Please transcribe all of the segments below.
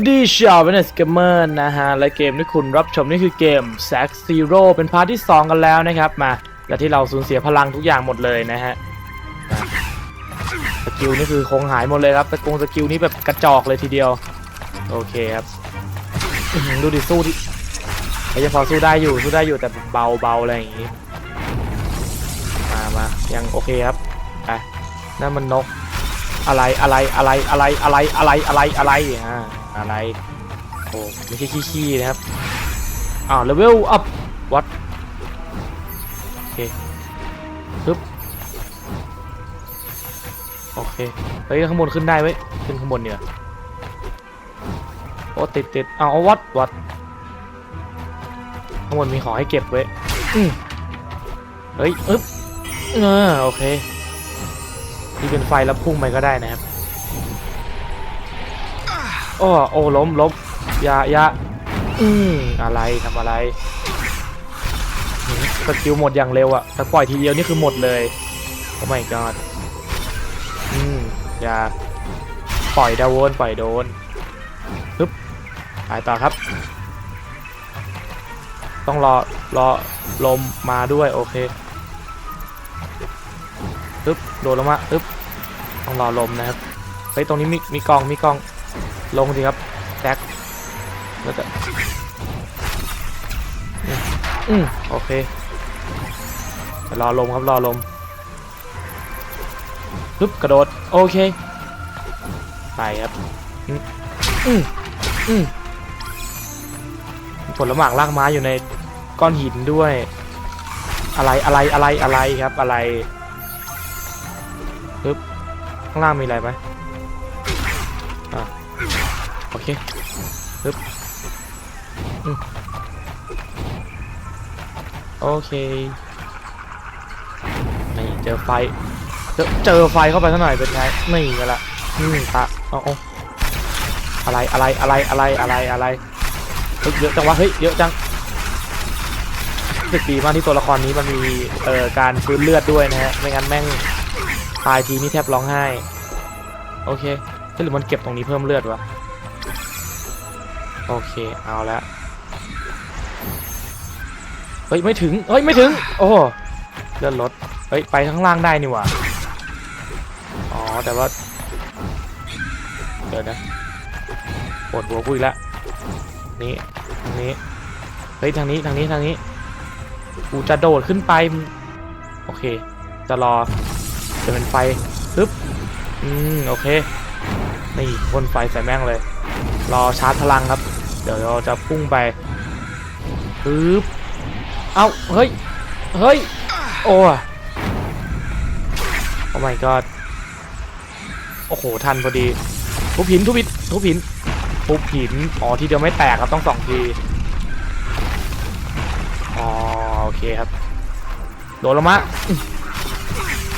วัสดีชาวเวเนสเกมเมอร์นะฮะ และเกมที่คุณรับชมนี่คือเกม Sack Zero เป็นพาร์ทที่ 2 กันแล้วนะครับ มา และที่เราสูญเสียพลังทุกอย่างหมดเลยนะฮะสกิลนี่คือคงหายหมดเลยครับสกงสกิลนี้แบบกระจอกเลยทีเดียว โอเคครับ ดูดิสู้ดิไม่ใช่พอสู้ได้อยู่สู้ได้อยู่แต่เบาเบาอะไรอย่างงี้ มามายังโอเคครับไปนั่นมันนกอะไรอะไรอะไรอะไรอะไรอะไรอะไรอะไรอ่า อะไรโอ้ไม่ใช่ขี้ๆนะครับอ้าวเลเวลอัพวัดโอเคปึ๊บโอเคเฮ้ยข้างบนขึ้นได้ไหมขึ้นข้างบนเนี่ยโอ้ติดติดอ้าววัดวัดข้างบนมีของให้เก็บไว้เฮ้ยอึ๊บเออโอเคที่เป็นไฟแล้วพุ่งไปก็ได้นะครับ โอ้โอ้ล้มล้มย่าอย่าอืมอะไรทำอะไรสกิลหมดอย่างเร็วอะแต่ปล่อยทีเดียวนี่คือหมดเลยโอ้ my god อืมอย่าปล่อยดาวโวนปล่อยโดนฮึบไปต่อครับ ต้องรอรอลมมาด้วยโอเคปึ๊บโดดลงมาปึ๊บต้องรอลมนะครับเฮ้ยตรงนี้มีมีกองมีกอง ลงสิครับแจ็คแล้วก็อืมโอเครอลมครับรอลมปึ๊บกระโดด โอเค ไปครับ อืมอืมอืมผลหมากลากไม้อยู่ในก้อนหินด้วย อะไรอะไรอะไรอะไรครับอะไรปึ๊บข้างล่างมีอะไรไหม โอเคนี่เจอไฟ เจอเจอไฟเข้าไปสักหน่อยเป็นไงนี่กันละอืมตะเอาออะไรอะไรอะไรอะไรอะไรอะไรเยอะจังวะเฮ้ยเยอะจังรู้สึกดีมากที่ตัวละครนี้มันมีเอ่อการฟื้นเลือดด้วยนะฮะไม่งั้นแม่งตายทีนี่แทบร้องไห้ โอเคหรือมันเก็บตรงนี้เพิ่มเลือดวะโอเคเอาละ เฮ้ยไม่ถึงเฮ้ยไม่ถึง โอ้เลื่อนรถเฮ้ยไปข้างล่างได้นี่หว่าอ๋อแต่ว่าเดี๋ยวนะปวดหัวกูอีกแล้วนี่ทางนี้เฮ้ยทางนี้ทางนี้ทางนี้กูจะโดดขึ้นไปโอเค จะรอจะเป็นไฟปึ๊บอืมโอเคนี่พ่นไฟใส่แม่งเลย รอชาร์จพลังครับ เดี๋ยวเราจะพุ่งไปปึ๊บ เอาเฮ้ย เฮ้ย โอ้โอ้ my god โอ้โห ทันพอดี ทุบหิน ทุบหิน ทุบหิน ทุบหิน อ๋อ ทีเดียวไม่แตกครับ ต้องสองที อ๋อ โอเคครับ โดนลงมา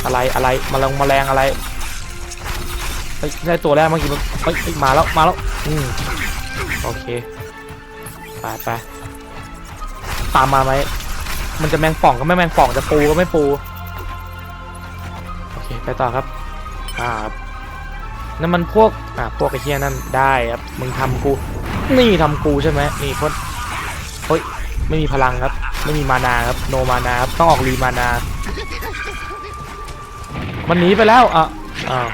อะไร อะไร มาลงมาแมลงอะไรเฮ้ยใช่ตัวแรกเมื่อกี้มันเฮ้ยเฮ้ยมาแล้ว มาแล้ว อืม โอเค ไปไปตามมาไหม มันจะแมงป่องก็ไม่แมงป่องจะปูก็ไม่ปูโอเคไปต่อครับอ่าครับนั่นมันพวกอ่าพวกไอ้เหี้ยนั่นได้ครับมึงทำกูนี่ทำกูใช่ไหมนี่พวกเฮ้ยไม่มีพลังครับ ไม่มีมานาครับโนมานาครับต้องออกรีมานา มันหนีไปแล้วอะอ้าว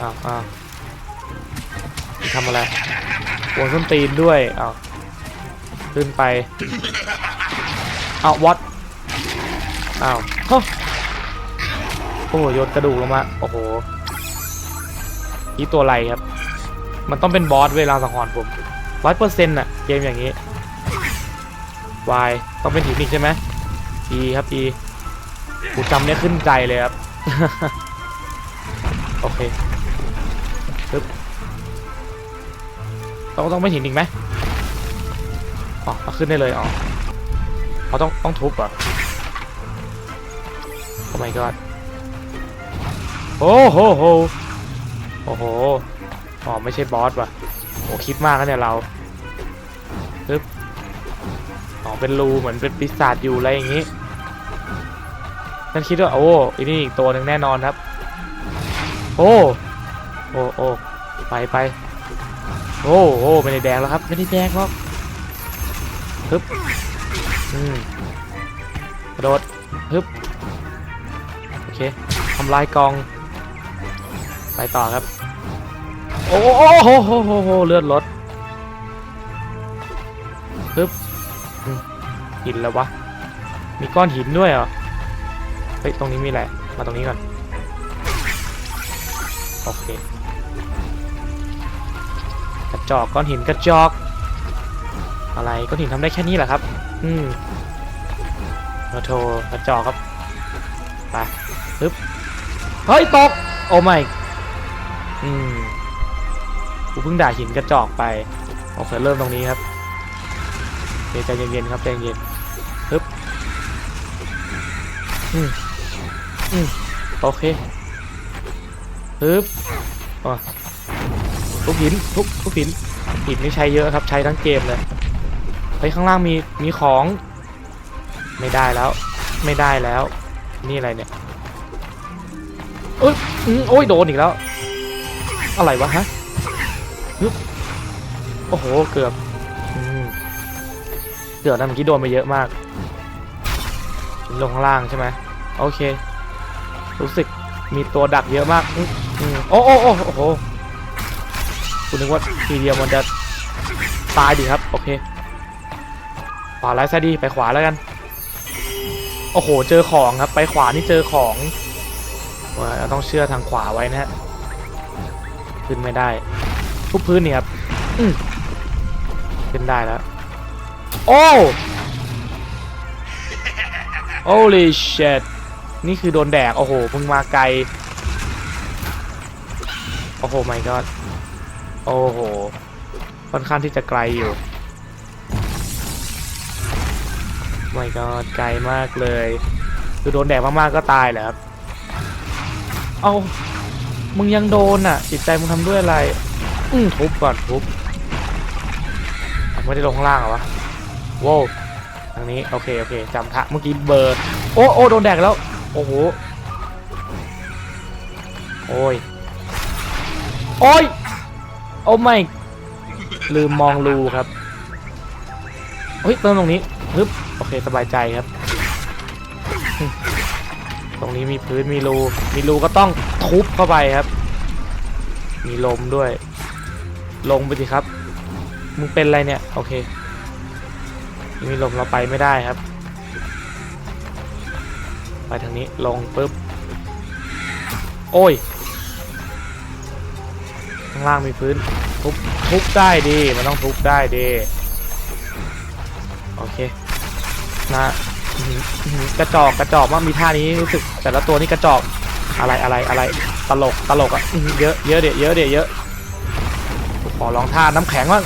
อ้าวอ้าวทำอะไรโวนส้นตีนด้วยอ้าวขึ้นไป อาววัดอ้าวเฮ้โอ้โหโยนกระดูกลงมาโอ้โหนี่ตัวไรครับ มันต้องเป็นบอสเวลาสังหรณ์ผมร้อยเปอร์เซ็นต์อะเกมอย่างนี้ Y ต้องเป็นหินอีกใช่ไหม E ครับ E กูจำเนี่ยขึ้นใจเลยครับ โอเคปึ๊บต้องต้องไม่หินอีกไหมอ๋อขึ้นได้เลยอ๋อ ต้องต้องทุบเหรอะโอ้ my god โอ้โหโหโอ้โหอ๋อไม่ใช่บอสว่ะโอ้คิดมากนะเนี่ยเราปึ๊บอ๋อเป็นรูเหมือนเป็นปีศาจอยู่อะไรอย่างงี้ฉันคิดว่าโอ้อีนี่อีกตัวหนึ่งแน่นอนครับ โอ้โอ้โอ้ไปไปโอ้โหไม่ได้แดงแล้วครับ ไม่ได้แดงหรอกฮึบอืมก ระโดดฮึบโอเคทำลายกอง ไปต่อครับ โอ้โหโอ้โหโหโหเลือดลดฮึบหินแล้ววะ มีก้อนหินด้วยเหรอ เฮ้ย ตรงนี้มีอะไรมาตรงนี้ก่อน โอเค กระจอกก้อนหินกระจอก อะไรก้อนหินทำได้แค่นี้แหละครับ อืม มาโทรกระจอกครับไปปึ๊บเฮ้ยตกโอ้ไม่อืมกูเพิ่งด่าหินกระจอกไปโอเคเริ่มตรงนี้ครับโอเคใจเย็นๆครับใจเย็นปึ๊บอืมอืมโอเคปึ๊บอะทุกหินทุกทุกหินหินนี่ใช้เยอะครับใช้ทั้งเกมเลยเฮ้ยข้างล่างมีมีของ ไม่ได้แล้ว ไม่ได้แล้ว นี่อะไรเนี่ยเอ้ยอืมโอ้ยโดนอีกแล้ว อะไรวะฮะโอ้โห เกือบเกือบนะเมื่อกี้โดนไปเยอะมากลงข้างล่างใช่ไหมโอเค รู้สึกมีตัวดักเยอะมากโอ้โอ้โอ้โอ้โหคุณนึกว่าทีเดียวมันจะตายดีครับ โอเคขวาไร้ายซะดีไปขวาแล้วกัน โอ้โห เจอของครับ ไปขวานี่เจอของเราต้องเชื่อทางขวาไว้นะฮะ ขึ้นไม่ได้ ทุบพื้นนี่ครับขึ้นได้แล้ว โอ้ holy shit นี่คือโดนแดก โอ้โหมึงมาไกล โอ้โห my god โอ้โห ค่อนข้างที่จะไกลอยู่ my god ไกลมากเลย คือโดนแดกมากๆก็ตายแหละครับ เอามึงยังโดนอะ จิตใจมึงทำด้วยอะไร อืมทุบก่อนทุบไม่ได้ลงข้างล่างเหรอวะว้วทางนี้โอเคโอเคจำทะเมื่อกี้เบอร์ โอ้โอ้โดนแดกแล้ว โอ้โห โอ้ย โอ้ย โอ้ไม่ ลืมมองรูครับ เฮ้ยเติมตรงนี้ ฮึบโอเคสบายใจครับ ตรงนี้มีพื้นมีรู มีรูก็ต้องทุบเข้าไปครับ มีลมด้วย ลงไปสิครับ มึงเป็นอะไรเนี่ย โอเค มีลมเราไปไม่ได้ครับ ไปทางนี้ลงปุ๊บ โอ้ย ข้างล่างมีพื้น ทุบทุบได้ดี มันต้องทุบได้ดี โอเค นะกระจอกกระจอกมากมีท่านี้รู้สึกแต่ละตัวนี่กระจอกอะไรอะไรอะไรตลกตลกอะเยอะเยอะเดี๋ยวเยอะเดี๋ยวเยอะขอลองท่าน้ำแข็งบ้าง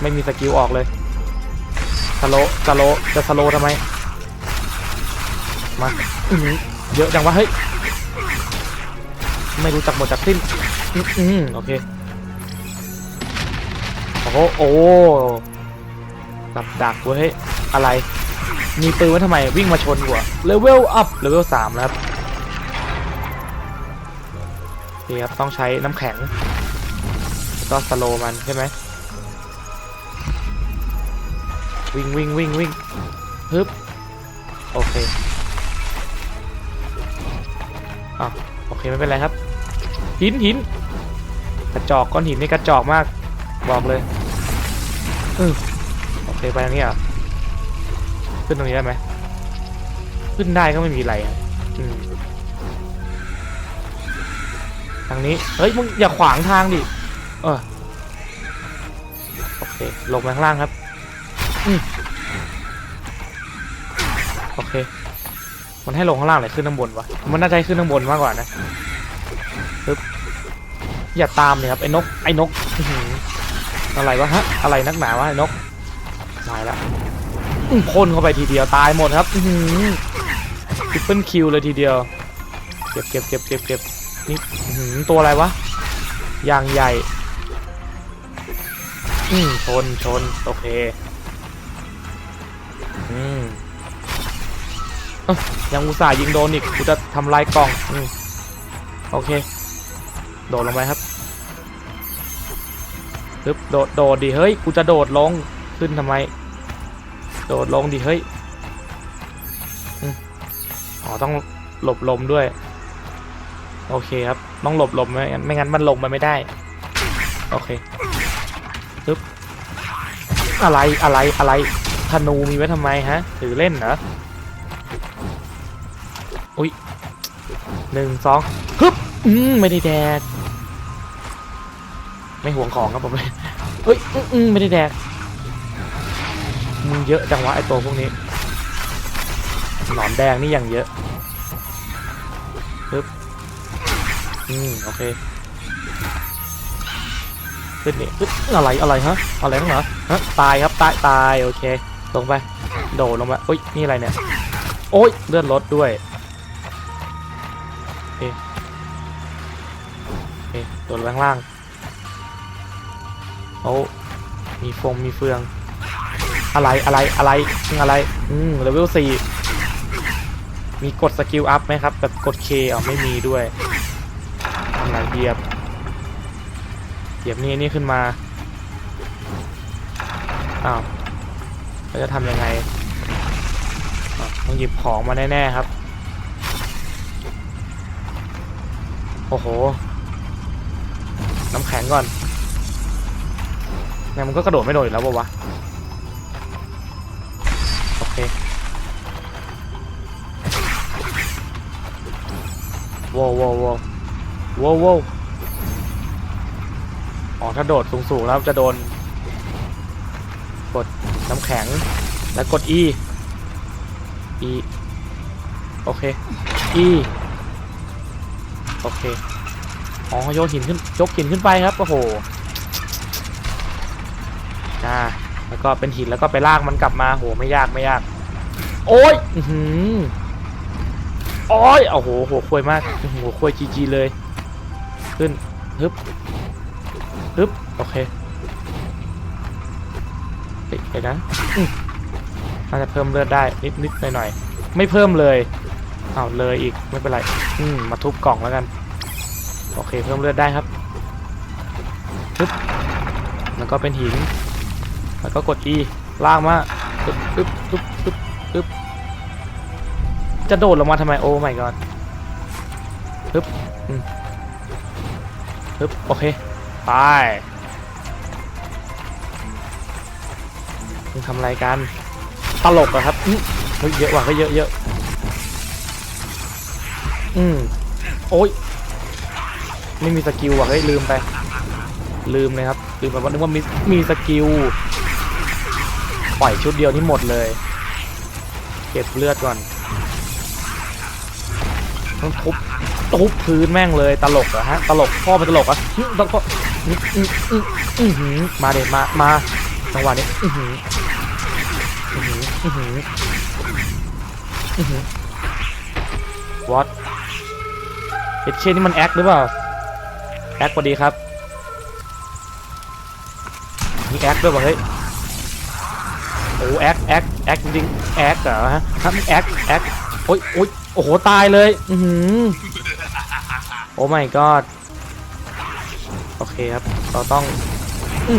ไม่มีสกิลออกเลยสโลสโลจะสโลทำไมมาเยอะจังวะเฮ้ยไม่รู้จักหมดจักสิ้นอื้อหือโอเคโอ้โห ดักดักเว้ยอะไร มีปืนไว้ทำไมวิ่งมาชนกูอะเลเวลอัพเลเวลสามแล้วครับนี่ครับต้องใช้น้ำแข็งก็สโลมันใช่ไหมวิ่งวิ่งวิ่งวิ่งฮึบโอเคอ้าวโอเคไม่เป็นไรครับ หินหินกระจอกก้อนหินนี่กระจอกมาก บอกเลยอืออ เคไปทางนี้เหรอะขึ้นตรงนี้ได้ไหมขึ้นได้ก็ไม่มีอะไรอะทางนี้เฮ้ยมึงอย่าขวางทางดิเออโอเคลงไปข้างล่างครับอโอเค มันให้ลงข้างล่างหรือขึ้นข้างบนวะมันน่าจะขึ้นข้างบนมากกว่านะปึ๊บอย่าตามเลยครับไอ้นกไอ้นกอะไรวะฮะอะไรนักหนาวะไอ้นก ตายแล้วพ่นเข้าไปทีเดียวตายหมดครับทิปเปิลคิวเลยทีเดียว เก็บเก็บเก็บเก็บเก็บนี่หือตัวอะไรวะอย่างใหญ่อืมชนชนโอเคอืมเอ้ายังอุตส่าห์ยิงโดนอีกกูจะทำลายกล่องอืมโอเค โดดลงไปครับปึ๊บโดดโดดดิเฮ้ยกูจะโดดลง ขึ้นทำไม โดดลงดิเฮ้ยอ๋อต้องหลบลมด้วย โอเคครับ ต้องหลบลมไม่งั้นไม่งั้นมันลงมาไม่ได้ โอเคปึ๊บอะไรอะไรอะไรธนูมีไว้ทำไมฮะถือเล่นเหรออุ้ยหนึ่งสองฮึบอืมไม่ได้แดก ไม่ห่วงของครับผมเลยเฮ้ยอือืมไม่ได้แดก มึงเยอะจังวะไอตัวพวกนี้ หนอนแดงนี่ย่างเยอะปึ๊บอืมโอเคขึ้นนี่ปึ๊บอะไรอะไรฮะอะไรนักหนาฮะตายครับตายตายโอเคลงไปโดดลงไปอุ้ยนี่อะไรเนี่ยโอ้ยเลื่อนรถด้วยโอเคโอเคโดดลงไปข้างล่างโอ้มีฟงมีเฟือง อะไรอะไรอะไรอะไรอืมเลเวลสี่มีกดสกิลอัพไหมครับแบบกด K อ๋อไม่มีด้วยทำไรเหยียบเหยียบนี่นี่ขึ้นมาอ้าวเราจะทำยังไงต้องหยิบของมาแน่ๆครับ โอ้โห น้ำแข็งก่อนเนี่ยมันก็กระโดดไม่โดดอยู่แล้วปะวะ ว้าวว้าวว้าวว้าวว้าวอ๋อถ้าโดดสูงๆแล้วจะโดน กดน้ำแข็งแล้วกด E E โอเค E โอเค อ๋อโยนหินขึ้นยกหินขึ้นไปครับ โอ้โหอ่าแล้วก็เป็นหินแล้วก็ไปลากมันกลับมาโหไม่ยากไม่ยาก โอ้ย อือหือ โอ้ยโอ้โหหัวควยมากหัวควยจีจีเลย ขึ้นฮึบฮึบโอเคเฮ้ยไปนะอืมน่าจะเพิ่มเลือดได้นิดนิดหน่อยหน่อยไม่เพิ่มเลยเอาเลยอีกไม่เป็นไรอืมมาทุบกล่องแล้วกัน โอเคเพิ่มเลือดได้ครับฮึบแล้วก็เป็นหินแล้วก็กด E ลากมาปึ๊บปึ๊บปึ๊บปึ๊บปึ๊บ จะโดดลงมาทำไมโอ้ my god ปึ๊บอืมปึ๊บโอเค ไปมึงทำอะไรกัน ตลกเหรอะครับเฮ้ยเยอะว่ะเฮ้ยเยอะเยอะอืมโอ้ย ไม่มีสกิลว่ะเฮ้ยลืมไป ลืมเลยครับ ลืมไปว่านึกว่ามีมีสกิล ปล่อยชุดเดียวนี่หมดเลย เก็บเลือดก่อน ต้องทุบทุบพื้นแม่งเลยตลกเหรอฮะตลกพ่อเป็นตลกอะตลกพ่ออื้ออื้ออื้ออื้อหือมาเด็ดมามาจังหวะนี้อือหืออือหืออือหืออือหือ what เอชเช่นี่มันแอคหรือเปล่าแอคพอดีครับมีแอคด้วยป่ะเฮ้ยโอ้แอคแอคแอคจริงๆแอคเหรอฮะครับแอคแอค โอ้ยโอ้ยโอ้โห ตายเลย อือหือโอ้ my god โอเคครับ เราต้องอื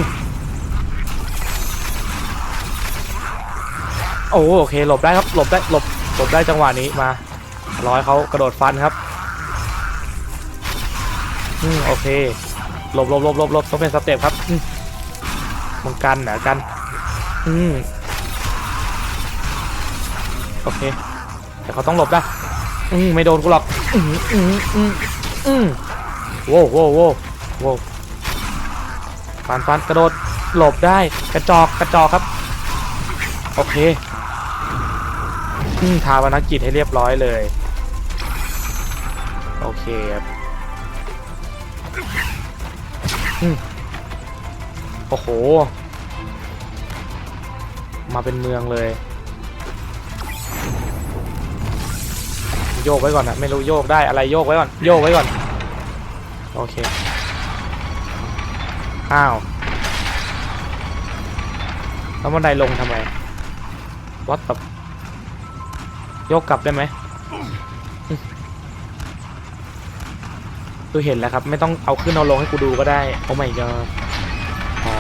โอ้โอเค หลบได้ครับ หลบได้ หลบ หลบได้จังหวะนี้มา ร้อยเขากระโดดฟันครับ อืมโอเค หลบหลบหลบหลบหลบต้องเป็นสเต็ปครับมมึงกันเหรอกัน อืมโอเค แต่เขาต้องหลบนะอืมไม่โดนกูหรอกอืมอืมอืมอืมโว้โว้โว้โว้ฟันฟันกระโดดหลบได้กระจอกกระจอกครับ โอเคอืมทาวนักกิจให้เรียบร้อยเลย โอเคครับอืมโอ้โห มาเป็นเมืองเลย โยกไว้ก่อนนะไม่รู้โยกได้อะไรโยกไว้ก่อนโยกไว้ก่อนโอเคอ้าวแล้วบันไดลงทำไมวัดแบบโยกกลับได้ไหมอืมคือเห็นแล้วครับ ไม่ต้องเอาขึ้นเอาลงให้กูดูก็ได้โอ้ไม่ก็อ๋อ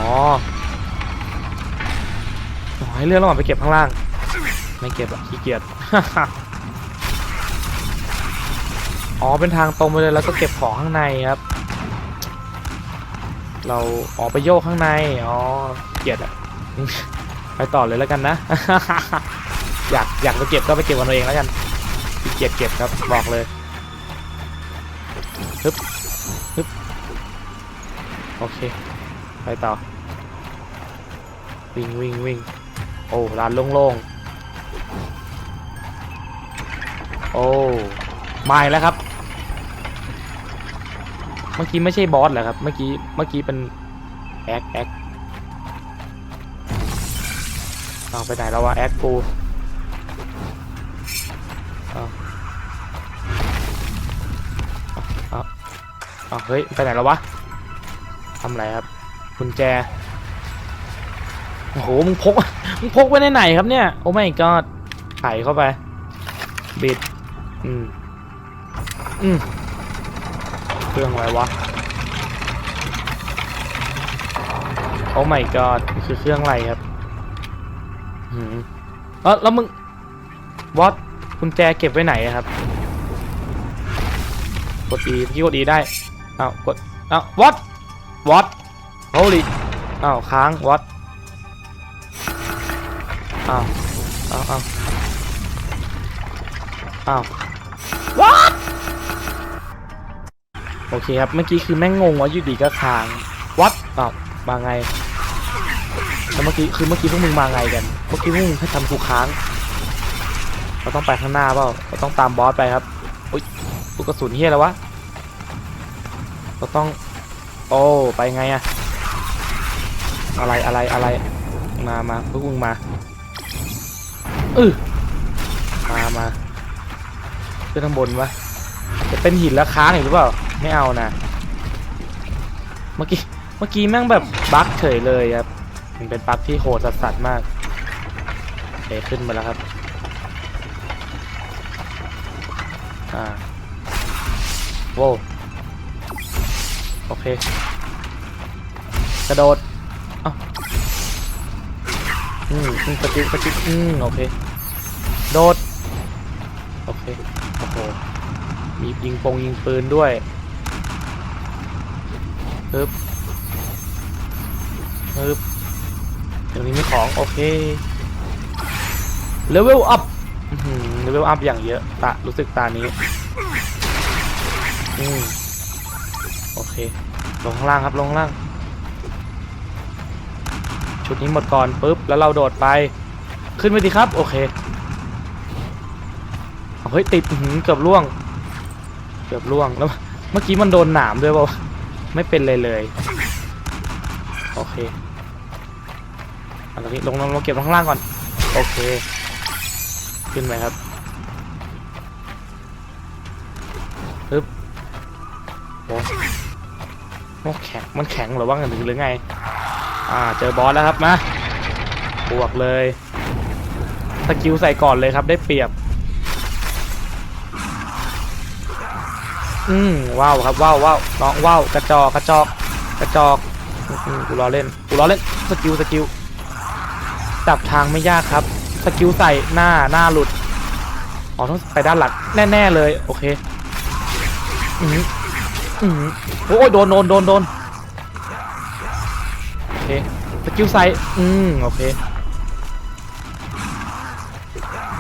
อ๋อให้เลื่อนระหว่างไปเก็บข้างล่าง ไม่เก็บอะขี้เกียจ อ๋อเป็นทางตรงไปเลยแล้วก็เก็บของข้างในครับ เราออกไปโยกข้างในอ๋อเกียจอะไปต่อเลยแล้วกันนะ อยากอยากไปเก็บก็ไปเก็บกันเอาเองแล้วกันเกียจเก็บครับบอกเลยฮึบฮึบโอเค ไปต่อ วิ่งวิ่งวิ่งโอ้ร้านโล่งๆโอ้ มาแล้วครับ เมื่อกี้ไม่ใช่บอสเหรอครับ เมื่อกี้ เมื่อกี้เป็นแอคแอคเอาไปไหนแล้ววะแอคกูเอาเอาเอาเฮ้ย ไปไหนแล้ววะทำอะไรครับกุญแจ โอ้โห มึงพก มึงพกไว้ในไหนครับเนี่ย โอ้ไม่ก็ไขเข้าไป บิด อืม อืมเครื่องอะไรวะโอ้ไม่ก็คือเครื่องอะไรครับหืมเออแล้วมึงวอตกุญแจเก็บไว้ไหนอะครับ กด E พี่กด E ได้อ้าวกดอ้าววอตวอตโฮลิอ้าวค้างวอตอ้าวอ้าวอ้าวอ้าว what โอเคครับ เมื่อกี้คือแม่งงงว่าอยู่ดีก็ค้าง what อ้าวมาไงแล้วเมื่อกี้คือเมื่อกี้พวกมึงมาไงกัน เมื่อกี้พวกมึงให้ทำกูค้างเราต้องไปข้างหน้าเปล่าเราต้องตามบอสไปครับอุ้ยลูกกระสุนเฮียแล้ววะเราต้อง โอ้ไปไงอะอะไรอะไรอะไรมามาพวกมึงมาเออมามาขึ้นข้างบนวะจะเป็นหินแล้วค้างอีกหรือเปล่า ไม่เอานะ เมื่อกี้ เมื่อกี้แม่งแบบบั๊กเฉยเลยครับ มันเป็นบั๊กที่โหดสัสๆมากเอขึ้นมาแล้วครับ อ่าโว้โอเค กระโดดอ้าอืมอืมสกิลสกิลอืมโอเค โดด โอเค โอ้โหมียิงปงยิงปืนด้วย ฮึบฮึบตรงนี้มีของ โอเคเลเวลอัพเลเวลอัพอย่างเยอะ ตา รู้สึกตานี้ อืมโอเค ลงข้างล่างครับ ลงข้างล่าง ชุดนี้หมดก่อนปุ๊บ แล้วเราโดดไป ขึ้นไปดีครับ โอเค เฮ้ย ติดเกือบล่วง เกือบล่วง แล้ว เมื่อกี้มันโดนหนามด้วยเปล่าวะ ไม่เป็นเลยเลย โอเคเอาตรงนี้ลงลงลงเก็บข้างล่างก่อน โอเค ขึ้นไปครับปึ๊บโอ้โอ้แข็ง มันแข็งหรือว่าไงหรือไง อ่า เจอบอสแล้วครับ มา บวกเลย สกิลใส่ก่อนเลยครับ ได้เปรียบ อืมว้าวครับว้าวว้าวน้องว้าวกระจอกกระจอกกระจอกอืมกูรอเล่นกูรอเล่นสกิลสกิลจับทางไม่ยากครับ สกิลใส่หน้าหน้าหลุดอ๋อต้องไปด้านหลังแน่ ๆ เลย โอเคอืมอืมโอ้ยโดนโดนโดนโดนโอเคสกิลใส่อืมโอเค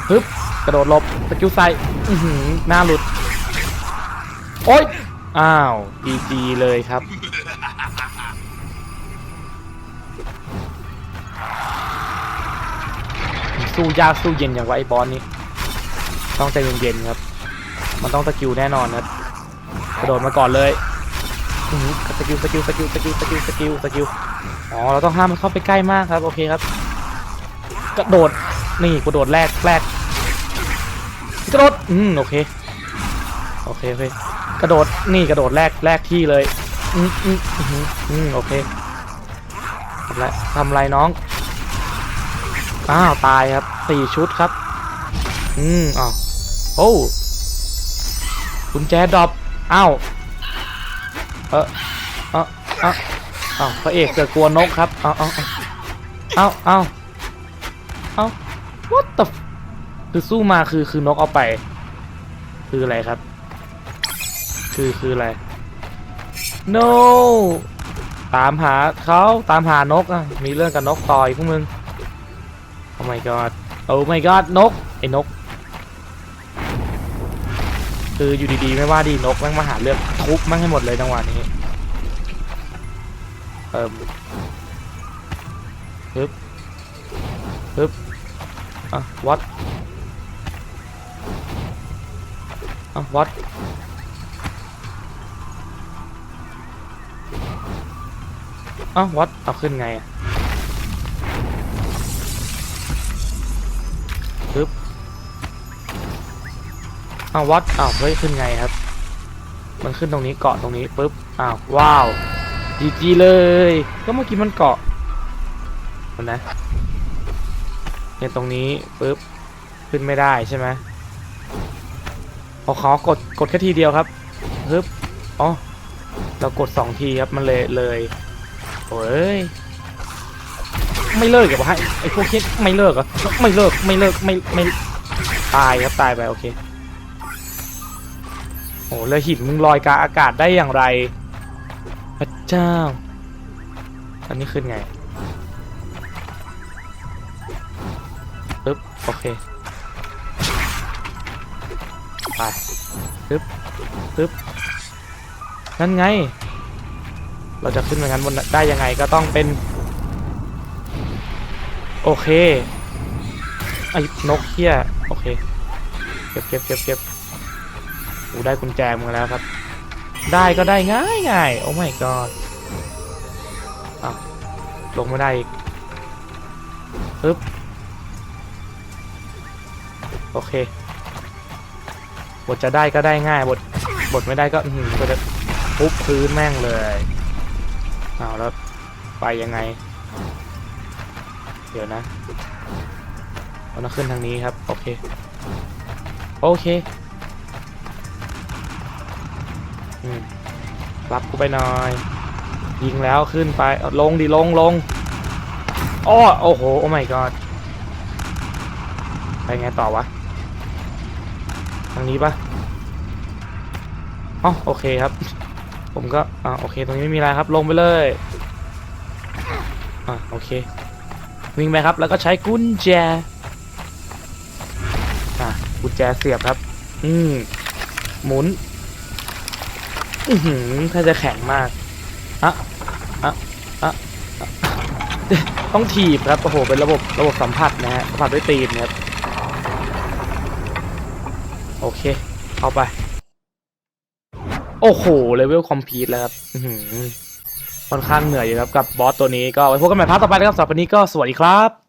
ฮึบกระโดดหลบสกิลใส่อือหือหน้าหลุด โอ๊ย อ้าวดีจีเลยครับ สู้ยากสู้เย็นอย่างว่าไอ้บอสนี้ต้องใจเย็นๆครับ มันต้องสกิลแน่นอนครับกระโดดมาก่อนเลยสกิลสกิลสกิลสกิลสกิลสกิลสกิลอ๋อเราต้องห้ามมันเข้าไปใกล้มากครับโอเคครับ กระโดดนี่กระโดดแรกแรกกระโดดอืมโอเคโอเคโอเค กระโดดนี่กระโดดแรกแรกที่เลยอืมอืมอืมโอเคทำไรทำไรน้องอ้าวตายครับสี่ชุดครับ อืมอ้าวโอ้กุญแจดรอปอ้าวเออเออเอออ้าวพระเอกเกิดกลัวนกครับเอาเอาเอาเอาเอาเอา what the คือสู้มาคือคือนกเอาไป คืออะไรครับ คือคืออะไร no ตามหาเขาตามหานกอะมีเรื่องกับนกต่อยพวกมึง oh my god oh my god นกไอ้นก คืออยู่ดีๆไม่ว่าดีนกแม่งมาหาเรื่องทุบแม่งให้หมดเลยจังหวะนี้เติมฮึบฮึบอะวัดอะวัด อะวัดเอาขึ้นไงอะฮึบอ้าววัดอ้าวเฮ้ยขึ้นไงครับ มันขึ้นตรงนี้เกาะตรงนี้ปุ๊บอ้าวว้าวจีจีเลย ก็เมื่อกี้มันเกาะเห็นนะเนี่ยตรงนี้ปุ๊บขึ้นไม่ได้ใช่ไหมพอเขากดกดแค่ทีเดียวครับปึ๊บอ๋อเรากดสองทีครับมันเลยเลย โอ้ยไม่เลิกกับให้ไอ้พวกคิดไม่เลิกเหรอไม่เลิกไม่เลิกไม่ไม่ตายครับตายไปโอเคโอ้แล้วหินมึงลอยกลางอากาศได้อย่างไรพระเจ้า อันนี้ขึ้นไงปึ๊บโอเคไปปึ๊บปึ๊บนั่นไง เราจะขึ้นไปงั้นบนได้ยังไงก็ต้องเป็น โอเคไอ้นกเฮียโอเคเก็บเก็บเก็บเก็บกูได้กุญแจมาแล้วครับ ได้ก็ได้ง่ายง่ายโอ้ my god อ้าวลงไม่ได้อีกปึ๊บโอเคบทจะได้ก็ได้ง่ายบทบทไม่ได้ก็อื้อหือก็จะปุ๊บพื้นแม่งเลย เอาแล้วไปยังไง เดี๋ยวนะเราต้องขึ้นทางนี้ครับ โอเค โอเคอรับกูไปหน่อย ยิงแล้วขึ้นไปลงดิลงลงอ้อโอ้โห โอ้ my god ไปไงต่อวะ ทางนี้ปะอ๋อโอเคครับ ผมก็อ่าโอเคตรงนี้ไม่มีอะไรครับลงไปเลยอ่าโอเควิ่งไปครับแล้วก็ใช้กุญแจอะกุญแจเสียบครับ อืมหมุนอือหือถ้าจะแข็งมากอะอะอะอะต้องถีบครับโอ้โหเป็นระบบระบบสัมผัสนะฮะสัมผัสด้วยตีนนะครับโอเค เข้าไป โอ้โหเลเวลคอมพีทแล้วครับค่อนข้างเหนื่อยอยู่ครับกับบอสตัวนี้ก็ไว้พบกันใหม่ภาคต่อไปนะครับสำหรับวันนี้ก็สวัสดีครับ